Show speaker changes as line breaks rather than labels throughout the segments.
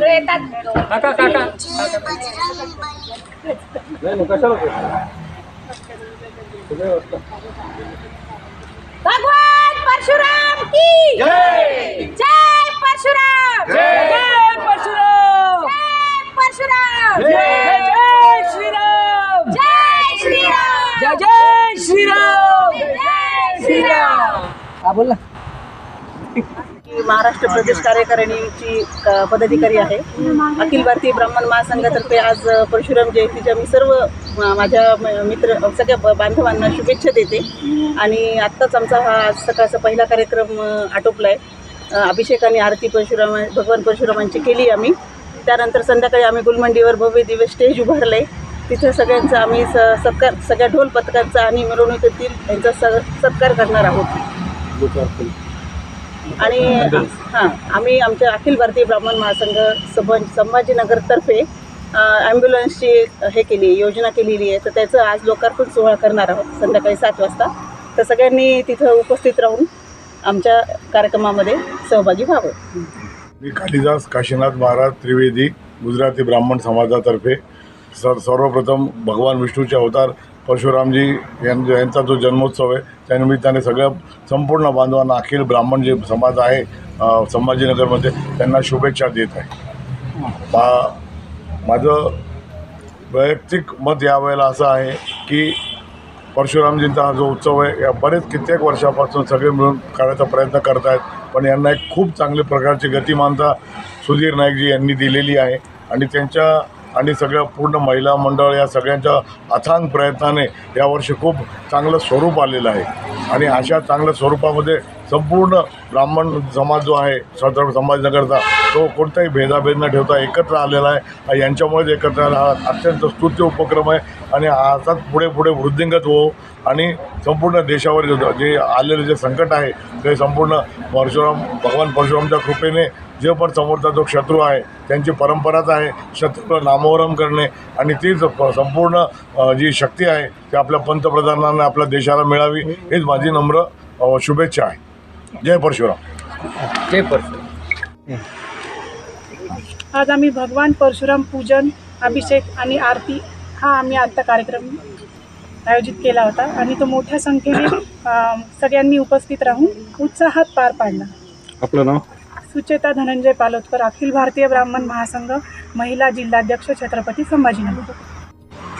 काका काका.
भगवान परशुराम की? जय! परशुराम!
जय! परशुराम!
जय परशुराम!
जय! जय श्रीराम!
जय श्रीराम
जय जय श्रीराम!
जय श्रीराम!
हा बोल ना.
महाराष्ट्र प्रदेश कार्यकारिणीची क- पदाधिकारी आहे. अखिल भारतीय ब्राह्मण महासंघातर्फे आज परशुराम जयंतीच्या मी सर्व माझ्या म- मित्र सगळ्या बांधवांना शुभेच्छा देते. आणि आत्ताच आमचा हा आज सकाळचा पहिला कार्यक्रम आटोपला आहे अभिषेक आणि आरती परशुराम भगवान परशुरामांची केली आम्ही. त्यानंतर संध्याकाळी आम्ही गुलमंडीवर भव्य दिव्य स्टेज उभारलं आहे तिथं सगळ्यांचा आम्ही स सत्कार सगळ्या ढोल पथकांचा आणि मिरवणुकीतील यांचा स सत्कार करणार आहोत. आणि हां आम्ही आमच्या अखिल भारतीय ब्राह्मण महासंघ सभ संभाजीनगरतर्फे ॲम्ब्युलन्सची हे केली योजना केलेली आहे. तर त्याचं आज लोकार्पण सोहळा करणार आहोत संध्याकाळी सात वाजता. तर सगळ्यांनी तिथं उपस्थित राहून आमच्या कार्यक्रमामध्ये सहभागी व्हावं.
मी कालिदास काशीनाथ महाराज त्रिवेदी गुजराती ब्राह्मण समाजातर्फे सर सर्वप्रथम भगवान विष्णूचे अवतार परशुरामजी यां यांचा जो जन्मोत्सव आहे त्यानिमित्ताने सगळ्या संपूर्ण बांधवांना अखिल ब्राह्मण जे समाज आहे संभाजीनगरमध्ये त्यांना शुभेच्छा देत आहे. मा माझं वैयक्तिक मत यावेळेला असं आहे की परशुरामजींचा हा जो उत्सव आहे या बरेच कित्येक वर्षापासून सगळे मिळून करायचा प्रयत्न करत आहेत पण यांना एक खूप चांगल्या प्रकारची गतिमानता सुधीर नाईकजी यांनी दिलेली आहे आणि त्यांच्या आणि सगळ्या पूर्ण महिला मंडळ या सगळ्यांच्या अथांग प्रयत्नाने यावर्षी खूप चांगलं स्वरूप आलेलं आहे. आणि अशा चांगल्या स्वरूपामध्ये संपूर्ण ब्राह्मण समाज जो आहे सदर संभाजीनगरचा तो कोणताही भेदाभेद न ठेवता एकत्र आलेला आहे. यांच्यामुळेच एकत्र आला. हा अत्यंत स्तुत्य उपक्रम आहे. आणि असाच पुढे पुढे वृद्धिंगत हो आणि संपूर्ण देशावर जे- आलेलं जे संकट आहे ते संपूर्ण परशुराम भगवान परशुरामच्या कृपेने जे पण समोरचा जो शत्रू आहे त्यांची परंपराच आहे शत्रूला नामोहरम करणे आणि तीच संपूर्ण जी शक्ती आहे ती आपल्या पंतप्रधानांना आपल्या देशाला मिळावी हीच माझी नम्र शुभेच्छा आहे. जय परशुराम.
जय परशुराम.
आज आम्ही भगवान परशुराम पूजन अभिषेक आणि आरती हा आम्ही आत्ता कार्यक्रम आयोजित केला होता. आणि तो मोठ्या संख्येने सगळ्यांनी उपस्थित राहून उत्साहात पार पाडला.
आपलं नाव?
सुचेता धनंजय पालोदकर अखिल भारतीय ब्राह्मण महासंघ महिला जिल्हाध्यक्ष छत्रपती संभाजीनगर.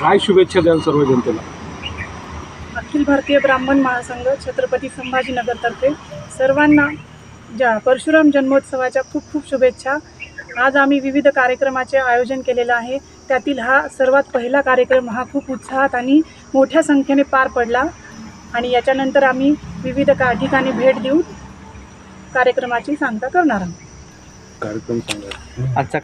काय शुभेच्छा द्याल सर्व जनतेला?
अखिल भारतीय ब्राह्मण महासंघ छत्रपती संभाजीनगरतर्फे सर्वांना ज्या परशुराम जन्मोत्सवाच्या खूप खूप शुभेच्छा आज आम्ही विविध कार्यक्रमाचे आयोजन केलेलं आहे. त्यातील हा सर्वात पहिला कार्यक्रम हा खूप उत्साहात आणि मोठ्या संख्येने पार पडला आणि याच्यानंतर आम्ही विविध का ठिकाणी भेट देऊन कार्यक्रमाची सांगता करणार आहोत.
कार्यक्रम सांगा.
आजचा